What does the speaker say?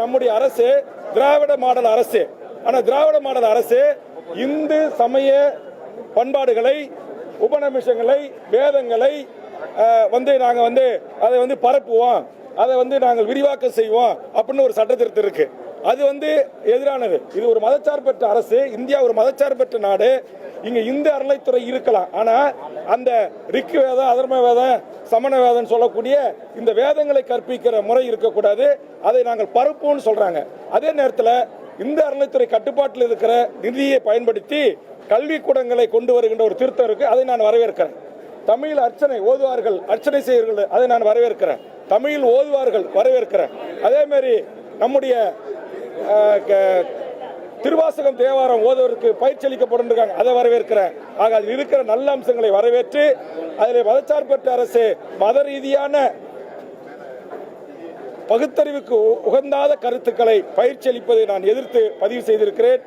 நம்முடைய அரசு திராவிட மாடல் அரசு. ஆனா திராவிட மாடல் அரசு இந்து சமய பண்பாடுகளை உபநிமிஷங்களை வேதங்களை வந்து நாங்க வந்து அதை வந்து பரப்புவோம். அதை வந்து நாங்கள் விரிவாக்கம் செய்வோம் அப்படின்னு ஒரு சட்டத்திருத்தம் இருக்கு. அது வந்து எதிரானது. இது ஒரு மதச்சார்பற்ற அரசு. இந்தியா ஒரு மதச்சார்பற்ற நாடு. இங்க இந்து அறநிலைத்துறை இருக்கலாம். ஆனா அந்த ரிக்கு வேதம் அதர்ம வேதம் சமண வேதம் சொல்லக்கூடிய இந்த வேதங்களை கற்பிக்கிற முறை இருக்கக்கூடாது. அதை நாங்கள் பரப்புவோம்னு சொல்றாங்க. அதே நேரத்தில் இந்த அறநிலைத்துறை கட்டுப்பாட்டில் இருக்கிற நிதியை பயன்படுத்தி கல்விக்கூடங்களை கொண்டு வருகின்ற ஒரு திருத்தம் இருக்கு. அதை நான் வரவேற்கிறேன். தமிழ் அர்ச்சனை ஓதுவார்கள் அர்ச்சனை செய்வர்கள் அதை நான் வரவேற்கிறேன். தமிழில் ஓதுவார்கள் வரவேற்கிறேன். அதே மாதிரி நம்முடைய க- திருவாசகம் தேவாரம் ஓதவருக்கு பயிற்சி அளிக்கப்படும் இருக்காங்க. அதை வரவேற்கிறேன். ஆக அதில் இருக்கிற நல்ல அம்சங்களை வரவேற்று அதில் மதச்சார்பற்ற அரசு மத ரீதியான பகுத்தறிவுக்கு உகந்தாத கருத்துக்களை பயிற்சி அளிப்பதை நான் எதிர்த்து பதிவு செய்திருக்கிறேன்.